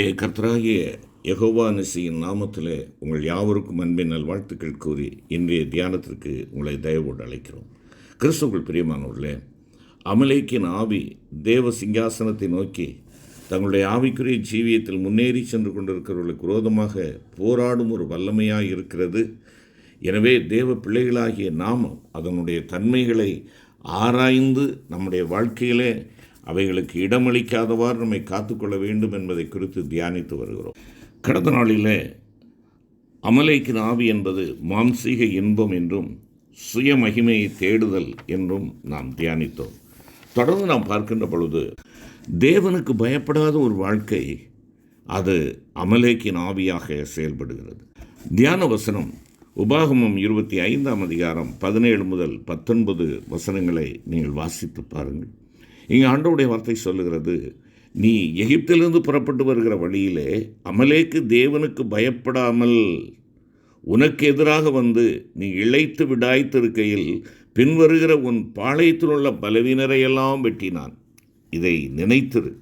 நம்முடைய கர்த்தராகிய யகோவானசியின் நிசியின் நாமத்திலே உங்கள் யாவருக்கும் அன்பின் நல்வாழ்த்துக்கள் கூறி இன்றைய தியானத்திற்கு உங்களை தயவோடு அழைக்கிறோம். கிறிஸ்துக்குள் பிரியமானவர்களே அமலேக்கின் ஆவி தேவ சிங்காசனத்தை நோக்கி தங்களுடைய ஆவிக்குரிய ஜீவியத்தில் முன்னேறி சென்று கொண்டிருக்கிறவர்களுக்கு விரோதமாக போராடும் ஒரு வல்லமையாக இருக்கிறது. எனவே தேவ பிள்ளைகளாகிய நாமும் அதனுடைய தன்மைகளை ஆராய்ந்து நம்முடைய வாழ்க்கையிலே அவைகளுக்கு இடமளிக்காதவாறு நம்மை காத்துக்கொள்ள வேண்டும் என்பதை குறித்து தியானித்து வருகிறோம். கடந்த நாளிலே அமலேக்கின் ஆவி என்பது மாம்சீக இன்பம் என்றும் சுய மகிமையை தேடுதல் என்றும் நாம் தியானித்தோம். தொடர்ந்து நாம் பார்க்கின்ற பொழுது தேவனுக்கு பயப்படாத ஒரு வாழ்க்கை அது அமலேக்கின் ஆவியாக செயல்படுகிறது. தியான வசனம் உபாகமம் இருபத்தி ஐந்தாம் அதிகாரம் பதினேழு முதல் பத்தொன்பது வசனங்களை நீங்கள் வாசித்து பாருங்கள். இங்கே ஆண்டவுடைய வார்த்தை சொல்லுகிறது நீ எகிப்திலிருந்து புறப்பட்டு வருகிற வழியிலே அமலேக்கு தேவனுக்கு பயப்படாமல் உனக்கு எதிராக வந்து நீ இழைத்து விடாய்த்திருக்கையில் பின்வருகிற உன் பாளையத்தில் உள்ள பலவீனரையெல்லாம் வெட்டினான். இதை நினைத்திரு.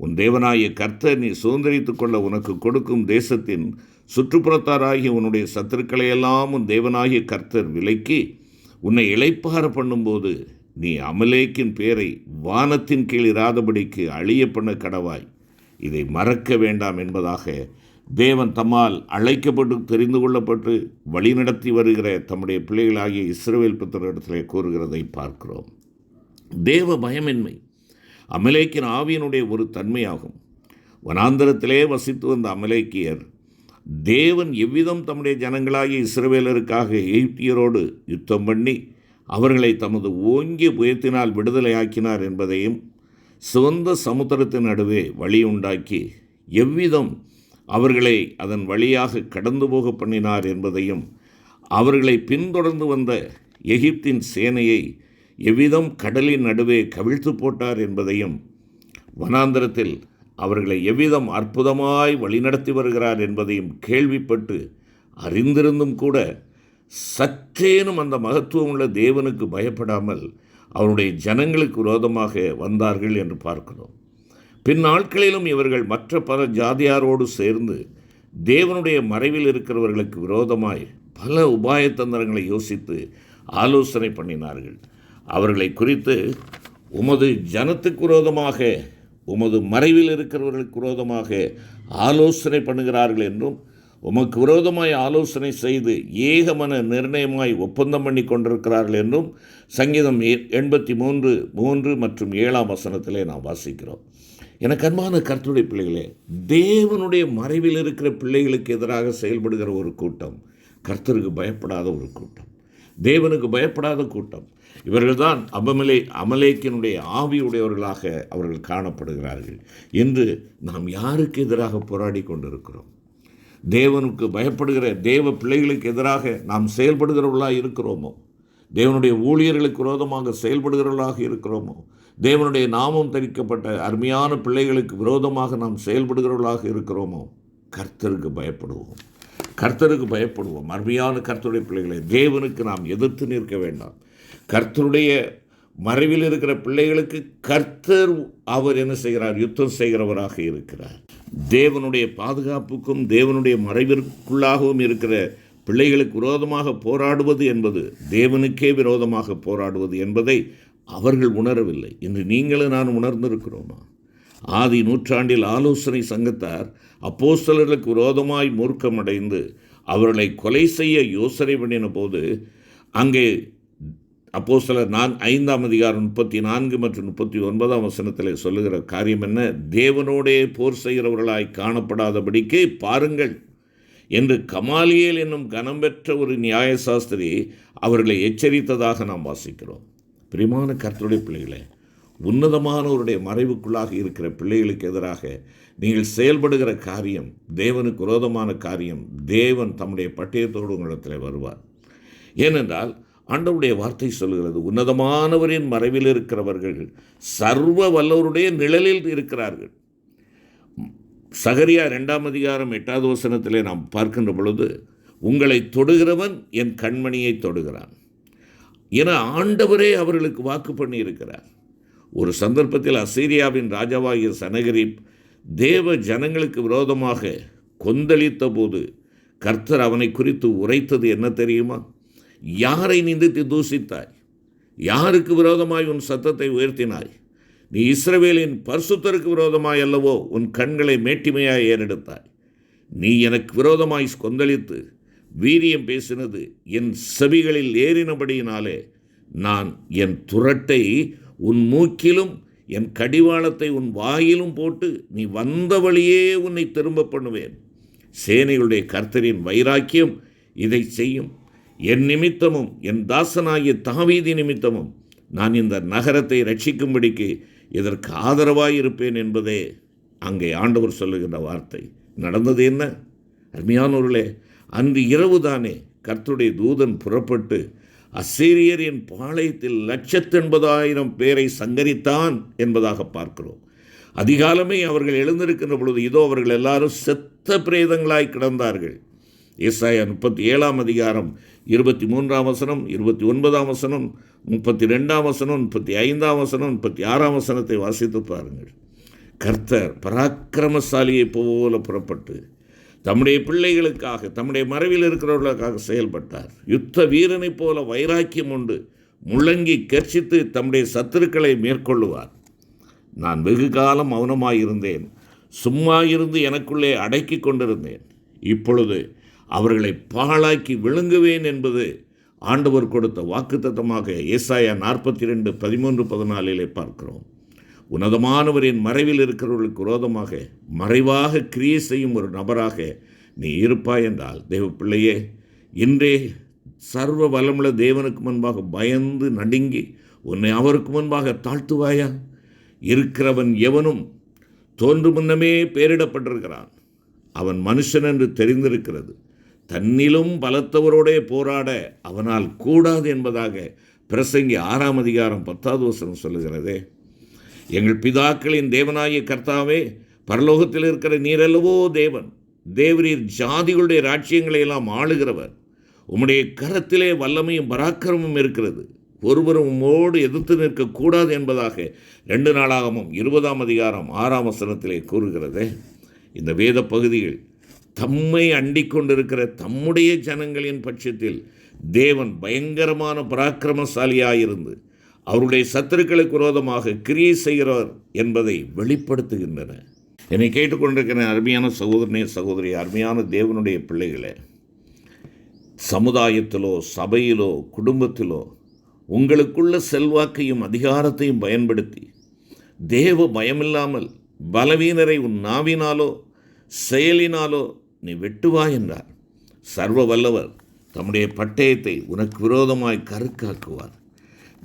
உன் தேவனாகிய கர்த்தர் நீ சுதந்திரித்துக் கொள்ள உனக்கு கொடுக்கும் தேசத்தின் சுற்றுப்புறத்தாராகிய உன்னுடைய சத்துருக்களையெல்லாம் உன் தேவனாகிய கர்த்தர் விலக்கி உன்னை இளைப்பார பண்ணும்போது நீ அமலேக்கின் பேரை வானத்தின் கீழ் இராதபடிக்கு அழிய பண்ண கடவாய். இதை மறக்க வேண்டாம் என்பதாக தேவன் தம்மால் அழைக்கப்பட்டு தெரிந்து கொள்ளப்பட்டு வழிநடத்தி வருகிற தம்முடைய பிள்ளைகளாகிய இஸ்ரவேல் புத்தரிடத்திலே கூறுகிறதை பார்க்கிறோம். தேவ பயமின்மை அமலேக்கின் ஆவியினுடைய ஒரு தன்மையாகும். வனாந்தரத்திலே வசித்து வந்த அமலேக்கியர் தேவன் எவ்விதம் தம்முடைய ஜனங்களாகிய இஸ்ரவேலருக்காக எகிப்தியரோடு யுத்தம் பண்ணி அவர்களை தமது ஓங்கிய புயத்தினால் விடுதலையாக்கினார் என்பதையும் சிவந்த சமுத்திரத்தின் நடுவே வழி உண்டாக்கி எவ்விதம் அவர்களை அதன் வழியாக கடந்து போக பண்ணினார் என்பதையும் அவர்களை பின்தொடர்ந்து வந்த எகிப்தின் சேனையை எவ்விதம் கடலின் நடுவே கவிழ்த்து போட்டார் என்பதையும் வனாந்திரத்தில் அவர்களை எவ்விதம் அற்புதமாய் வழிநடத்தி வருகிறார் என்பதையும் கேள்விப்பட்டு அறிந்திருந்தும் கூட சற்றேனும் அந்த மகத்துவம் உள்ள தேவனுக்கு பயப்படாமல் அவருடைய ஜனங்களுக்கு விரோதமாக வந்தார்கள் என்று பார்க்கிறோம். பின்னாட்களிலும் இவர்கள் மற்ற பல ஜாதியாரோடு சேர்ந்து தேவனுடைய மறைவில் இருக்கிறவர்களுக்கு விரோதமாய் பல உபாய தந்திரங்களை யோசித்து ஆலோசனை பண்ணினார்கள். அவர்களை குறித்து உமது ஜனத்துக்கு விரோதமாக உமது மறைவில் இருக்கிறவர்களுக்கு விரோதமாக ஆலோசனை பண்ணுகிறார்கள் என்றும் உமக்கு விரோதமாய் ஆலோசனை செய்து ஏகமன நிர்ணயமாய் ஒப்பந்தம் பண்ணி கொண்டிருக்கிறார்கள் என்றும் சங்கீதம் எண்பத்தி மூன்று மூன்று மற்றும் ஏழாம் வசனத்திலே நாம் வாசிக்கிறோம். எனக்கு அன்பான கருத்துடைய பிள்ளைகளே தேவனுடைய மறைவில் இருக்கிற பிள்ளைகளுக்கு எதிராக செயல்படுகிற ஒரு கூட்டம் கர்த்தருக்கு பயப்படாத ஒரு கூட்டம் தேவனுக்கு பயப்படாத கூட்டம். இவர்கள்தான் அபமலே அமலேக்கினுடைய ஆவியுடையவர்களாக அவர்கள் காணப்படுகிறார்கள் என்று நாம் யாருக்கு எதிராக போராடி கொண்டிருக்கிறோம்? தேவனுக்கு பயப்படுகிற தேவ பிள்ளைகளுக்கு எதிராக நாம் செயல்படுகிறவர்களாக இருக்கிறோமோ? தேவனுடைய ஊழியர்களுக்கு விரோதமாக செயல்படுகிறவர்களாக இருக்கிறோமோ? தேவனுடைய நாமம் தரிக்கப்பட்ட அருமையான பிள்ளைகளுக்கு விரோதமாக நாம் செயல்படுகிறவர்களாக இருக்கிறோமோ? கர்த்தருக்கு பயப்படுவோம். கர்த்தருக்கு பயப்படுவோம். அருமையான கர்த்தருடைய பிள்ளைகளை தேவனுக்கு நாம் எதிர்த்து நிற்க வேண்டாம். கர்த்தருடைய மறைவில் இருக்கிற பிள்ளைகளுக்கு கர்த்தர் அவர் என்ன செய்கிறார்? யுத்தம் செய்கிறவராக இருக்கிறார். தேவனுடைய பாதுகாப்புக்கும் தேவனுடைய மறைவிற்குள்ளாகவும் இருக்கிற பிள்ளைகளுக்கு விரோதமாக போராடுவது என்பது தேவனுக்கே விரோதமாக போராடுவது என்பதை அவர்கள் உணரவில்லை. இன்று நீங்களும் நான் உணர்ந்திருக்கிறோமா? ஆதி நூற்றாண்டில் ஆலோசனை சங்கத்தார் அப்போஸ்தலர்களுக்கு விரோதமாய் மூர்க்கமடைந்து அவர்களை கொலை செய்ய யோசனை பண்ணின போது அங்கே அப்போ சிலர் நான் ஐந்தாம் அதிகாரம் முப்பத்தி நான்கு மற்றும் முப்பத்தி ஒன்பதாம் வசனத்தில் சொல்லுகிற காரியம் என்ன? தேவனோடே போர் செய்கிறவர்களாய் காணப்படாதபடிக்கு பாருங்கள். என்று கமாலியேல் என்னும் கனம் பெற்ற ஒரு நியாயசாஸ்திரி அவர்களை எச்சரித்ததாக நாம் வாசிக்கிறோம். பிரிமான கர்த்தருடைய பிள்ளைகளே உன்னதமானவருடைய மறைவுக்குள்ளாக இருக்கிற பிள்ளைகளுக்கு எதிராக நீங்கள் செயல்படுகிற காரியம் தேவனுக்கு விரோதமான காரியம் தேவன் தம்முடைய பட்டயத்தோடு உங்களிடத்தில் வருவார். ஏனென்றால் ஆண்டவுடைய வார்த்தை சொல்கிறது உன்னதமானவரின் மறைவில் இருக்கிறவர்கள் சர்வ வல்லவருடைய நிழலில் இருக்கிறார்கள். சகரியா ரெண்டாம் அதிகாரம் எட்டாவது வசனத்திலே நாம் பார்க்கின்ற பொழுது உங்களை தொடுகிறவன் என் கண்மணியை தொடுகிறான். என ஆண்டவரே அவர்களுக்கு வாக்கு பண்ணியிருக்கிறார். ஒரு சந்தர்ப்பத்தில் அசீரியாவின் ராஜாவாகிய சனகரிப் தேவ ஜனங்களுக்கு விரோதமாக கொந்தளித்த போது கர்த்தர் அவனை குறித்து உரைத்தது என்ன தெரியுமா? யாரை நிந்தித்து தூசித்தாய்? யாருக்கு விரோதமாய் உன் சத்தத்தை உயர்த்தினாய்? நீ இஸ்ரவேலின் பரிசுத்தருக்கு விரோதமாய் அல்லவோ உன் கண்களை மேட்டிமையாய் ஏறெடுத்தாய்? நீ எனக்கு விரோதமாய் கொந்தளித்து வீரியம் பேசினது என் செவிகளில் ஏறினபடியினாலே நான் என் துரட்டை உன் மூக்கிலும் என் கடிவாளத்தை உன் வாயிலும் போட்டு நீ வந்த வழியே உன்னை திரும்ப பண்ணுவேன். சேனைகளுடைய கர்த்தரின் வைராக்கியம் இதை செய்யும். என் நிமித்தமும் என் தாசனாகிய தாவீதி நிமித்தமும் நான் இந்த நகரத்தை ரட்சிக்கும்படிக்கு இதற்கு ஆதரவாயிருப்பேன் என்பதே அங்கே ஆண்டவர் சொல்லுகின்ற வார்த்தை. நடந்தது என்ன? அருமையானவர்களே அன்று இரவுதானே கர்த்துடைய தூதன் புறப்பட்டு அசீரியரின் பாளையத்தில் லட்சத்தெண்பதாயிரம் பேரை சங்கரித்தான் என்பதாக பார்க்கிறோம். அதிகாலமே அவர்கள் எழுந்திருக்கின்ற பொழுது இதோ அவர்கள் எல்லாரும் செத்த பிரேதங்களாய் கிடந்தார்கள். ஏசாயா முப்பத்தி ஏழாம் அதிகாரம் இருபத்தி மூன்றாம் வசனம் இருபத்தி ஒன்பதாம் வசனம் முப்பத்தி ரெண்டாம் வசனம் முப்பத்தி ஐந்தாம் வசனம் முப்பத்தி ஆறாம் வசனத்தை வாசித்து பாருங்கள். கர்த்தர் பராக்கிரமசாலியைப் போல புறப்பட்டு தம்முடைய பிள்ளைகளுக்காக தம்முடைய மறைவில் இருக்கிறவர்களுக்காக செயல்பட்டார். யுத்த வீரனைப் போல வைராக்கியம் உண்டு. முழங்கி கர்ச்சித்து தம்முடைய சத்துருக்களை மேற்கொள்ளுவார். நான் வெகு காலம் மௌனமாயிருந்தேன். சும்மா இருந்து எனக்குள்ளே அடக்கி கொண்டிருந்தேன். இப்பொழுது அவர்களை பாழாக்கி விழுங்குவேன் என்பது ஆண்டவர் கொடுத்த வாக்குத்தத்தமாக ஏசாயா நாற்பத்தி ரெண்டு பதிமூன்று பதினாலிலே பார்க்கிறோம். உன்னதமானவரின் மறைவில் இருக்கிறவர்களுக்கு விரோதமாக மறைவாக கிரியை செய்யும் ஒரு நபராக நீ இருப்பாய் என்றால் தேவ பிள்ளையே இன்றே சர்வ வளமுள்ள தேவனுக்கு முன்பாக பயந்து நடுங்கி உன்னை அவருக்கு முன்பாக தாழ்த்துவாயா? இருக்கிறவன் எவனும் தோன்று முன்னமே பெயரிடப்பட்டிருக்கிறான் அவன் மனுஷன் என்று தெரிந்திருக்கிறது. தன்னிலும் பலத்தவரோடே போராட அவனால் கூடாது என்பதாக பிரசங்கி ஆறாம் அதிகாரம் பத்தாவது வசனம் சொல்லுகிறதே. எங்கள் பிதாக்களின் தேவனாகிய கர்த்தாவே பரலோகத்தில் இருக்கிற நீரல்லவோ தேவன் தேவரீர் ஜாதிகளுடைய ராட்சியங்களை எல்லாம் ஆளுகிறவர். உம்முடைய கரத்திலே வல்லமையும் பராக்கிரமும் இருக்கிறது. ஒருவரும் உம்மோடு எதிர்த்து நிற்கக்கூடாது என்பதாக ரெண்டு நாளாகவும் இருபதாம் அதிகாரம் ஆறாம் வசனத்திலே கூறுகிறதே. இந்த வேத பகுதிகள் தம்மை அண்டிக் கொண்டிருக்கிற தம்முடைய ஜனங்களின் பட்சத்தில் தேவன் பயங்கரமான பராக்கிரமசாலியாயிருந்து அவருடைய சத்துருக்களுக்கு விரோதமாக கிரியை செய்கிறார் என்பதை வெளிப்படுத்துகின்றன. என்னை கேட்டுக்கொண்டிருக்கிற அருமையான சகோதரனே சகோதரி அருமையான தேவனுடைய பிள்ளைகளை சமுதாயத்திலோ சபையிலோ குடும்பத்திலோ உங்களுக்குள்ள செல்வாக்கையும் அதிகாரத்தையும் பயன்படுத்தி தேவ பயமில்லாமல் பலவீனரை உன் நாவினாலோ செயலினாலோ நீ வெட்டுவா என்றார். சர்வ வல்லவர் தம்முடைய பட்டயத்தை உனக்கு விரோதமாய் கருக்காக்குவார்.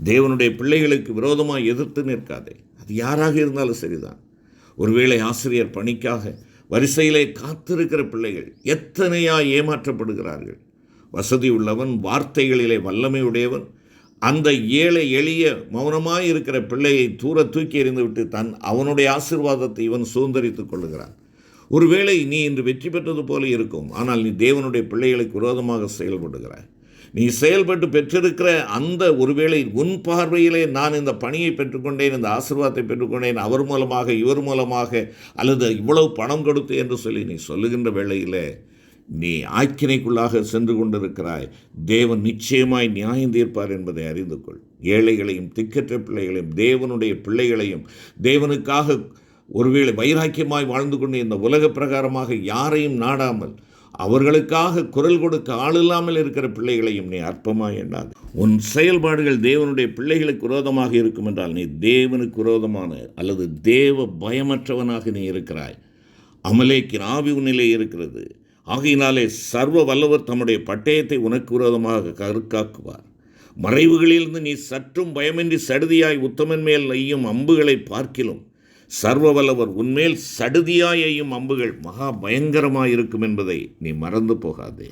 தேவனுடைய பிள்ளைகளுக்கு விரோதமாய் எதிர்த்து நிற்காதே. அது யாராக இருந்தாலும் சரிதான். ஒருவேளை ஆசிரியர் பணிக்காக வரிசையிலே காத்திருக்கிற பிள்ளைகள் எத்தனையா ஏமாற்றப்படுகிறார்கள். வசதி உள்ளவன் வார்த்தைகளிலே வல்லமை உடையவன் அந்த ஏழை எளிய மௌனமாய் இருக்கிற பிள்ளையை தூர தூக்கி எறிந்துவிட்டு தன் அவனுடைய ஆசிர்வாதத்தை இவன் சுதந்திரித்துக் கொள்ளுகிறான். ஒருவேளை நீ இன்று வெற்றி பெற்றது போல இருக்கும். ஆனால் நீ தேவனுடைய பிள்ளைகளுக்கு விரோதமாக செயல்படுகிறாய். நீ செயல்பட்டு பெற்றிருக்கிற அந்த ஒருவேளை உன் பார்வையிலே நான் இந்த பணியை பெற்றுக்கொண்டேன் இந்த ஆசிர்வாதத்தை பெற்றுக்கொண்டேன் அவர் மூலமாக இவர் மூலமாக அல்லது இவ்வளவு பணம் கொடுத்து என்று சொல்லி நீ சொல்லுகின்ற வேளையிலே நீ ஆக்கினைக்குள்ளாக சென்று கொண்டிருக்கிறாய். தேவன் நிச்சயமாய் நியாயம் தீர்ப்பார் என்பதை அறிந்து கொள். ஏழைகளையும் திக்கற்ற பிள்ளைகளையும் தேவனுடைய பிள்ளைகளையும் தேவனுக்காக ஒருவேளை வைராக்கியமாய் வாழ்ந்து கொண்டு இந்த உலக பிரகாரமாக யாரையும் நாடாமல் அவர்களுக்காக குரல் கொடுக்க ஆளில்லாமல் இருக்கிற பிள்ளைகளையும் நீ அற்பமாக எண்ணாது. உன் செயல்பாடுகள் தேவனுடைய பிள்ளைகளுக்கு விரோதமாக இருக்கும் என்றால் நீ தேவனுக்கு விரோதமான அல்லது தேவ பயமற்றவனாக நீ இருக்கிறாய். அமலேக்கின் ஆவி உன்னிலே இருக்கிறது. ஆகையினாலே சர்வ வல்லவர் தம்முடைய பட்டயத்தை உனக்கு விரோதமாக கருக்காக்குவார். மறைவுகளிலிருந்து நீ சற்றும் பயமின்றி சடுதியாய் உத்தமன் மேல் நெய்யும் அம்புகளை பார்க்கிலும் சர்வவல்லவர் உன்மேல் சடுதியாயையும் அம்புகள் மகா பயங்கரமாக இருக்கும் என்பதை நீ மறந்து போகாதே.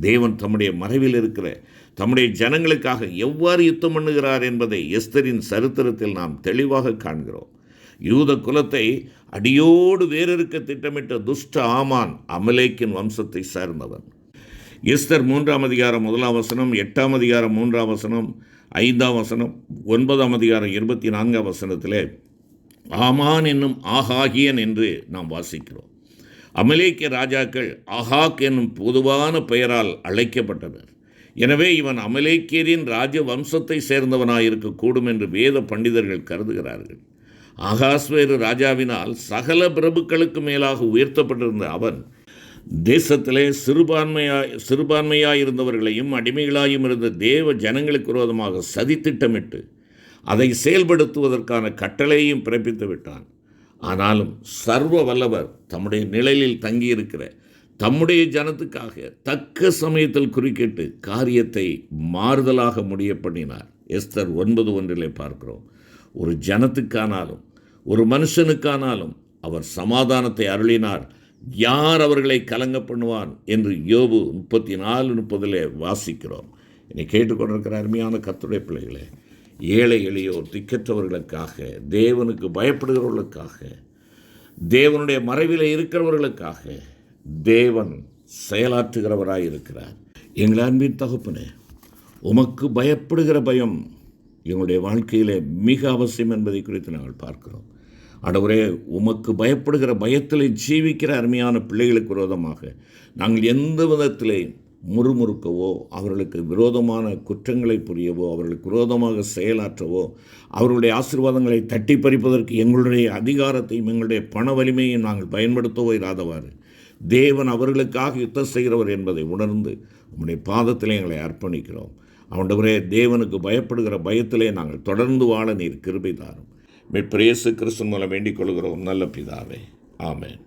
தேவன் தம்முடைய மறைவில் இருக்கிற தம்முடைய ஜனங்களுக்காக எவ்வாறு யுத்தம் பண்ணுகிறார் என்பதை எஸ்தரின் சரித்திரத்தில் நாம் தெளிவாக காண்கிறோம். யூத குலத்தை அடியோடு வேறறுக்க திட்டமிட்ட துஷ்ட ஆமான் அமலேக்கின் வம்சத்தை சார்ந்தவன். எஸ்தர் மூன்றாம் அதிகாரம் முதலாம் வசனம் எட்டாம் அதிகாரம் மூன்றாம் வசனம் ஐந்தாம் வசனம் ஒன்பதாம் அதிகாரம் இருபத்தி நான்காம் வசனத்திலே ஆமான் என்னும் ஆகாகியன் என்று நாம் வாசிக்கிறோம். அமலேக்கிய ராஜாக்கள் ஆஹாக் என்னும் பொதுவான பெயரால் அழைக்கப்பட்டனர். எனவே இவன் அமலேக்கியரின் ராஜ வம்சத்தை சேர்ந்தவனாயிருக்கக்கூடும் என்று வேத பண்டிதர்கள் கருதுகிறார்கள். ஆகாஸ்வேரு ராஜாவினால் சகல பிரபுக்களுக்கு மேலாக உயர்த்தப்பட்டிருந்த அவன் தேசத்திலே சிறுபான்மையாய் சிறுபான்மையாய் இருந்தவர்களையும் அடிமைகளாயும் இருந்த தேவ ஜனங்களுக்கு விரோதமாக சதித்திட்டமிட்டு அதை செயல்படுத்துவதற்கான கட்டளையும் பிறப்பித்து விட்டான். ஆனாலும் சர்வ வல்லவர் தம்முடைய நிழலில் தங்கியிருக்கிற தம்முடைய ஜனத்துக்காக தக்க சமயத்தில் குறுக்கிட்டு காரியத்தை மாறுதலாக முடிய பண்ணினார் எஸ்தர் ஒன்பது ஒன்றிலே பார்க்கிறோம். ஒரு ஜனத்துக்கானாலும் ஒரு மனுஷனுக்கானாலும் அவர் சமாதானத்தை அருளினார். யார் அவர்களை கலங்க பண்ணுவான் என்று யோபு முப்பத்தி நாலு முப்பதிலே வாசிக்கிறோம். என்னை கேட்டுக்கொண்டிருக்கிற அருமையான கத்துடைய பிள்ளைகளே ஏழை எளியோர் திக்கற்றவர்களுக்காக தேவனுக்கு பயப்படுகிறவர்களுக்காக தேவனுடைய மறைவில் இருக்கிறவர்களுக்காக தேவன் செயலாற்றுகிறவராக இருக்கிறார். எங்கள் அன்பின் தகப்பனே உமக்கு பயப்படுகிற பயம் எங்களுடைய வாழ்க்கையில் மிக அவசியம் என்பதை குறித்து நாங்கள் பார்க்கிறோம். அடவரே உமக்கு பயப்படுகிற பயத்தில் ஜீவிக்கிற அருமையான பிள்ளைகளுக்கு விரோதமாக நாங்கள் எந்த விதத்திலேயும் முறுமுறுக்கவோ அவர்களுக்கு விரோதமான குற்றங்களை புரியவோ அவர்களுக்கு விரோதமாக செயலாற்றவோ அவர்களுடைய ஆசீர்வாதங்களை தட்டி பறிப்பதற்கு எங்களுடைய அதிகாரத்தையும் எங்களுடைய பண வலிமையும் நாங்கள் பயன்படுத்தவோ இராதவாறு. தேவன் அவர்களுக்காக யுத்தம் செய்கிறவர் என்பதை உணர்ந்து உம்முடைய பாதத்தில் எங்களை அர்ப்பணிக்கிறோம். ஆண்டவரே தேவனுக்கு பயப்படுகிற பயத்திலே நாங்கள் தொடர்ந்து வாழ நீர் கிருபை தாரும். மிப்பிரேசு கிறிஸ்தன் மூலம் வேண்டிக் கொள்கிறோம். நல்ல பிதாவே. ஆமேன்.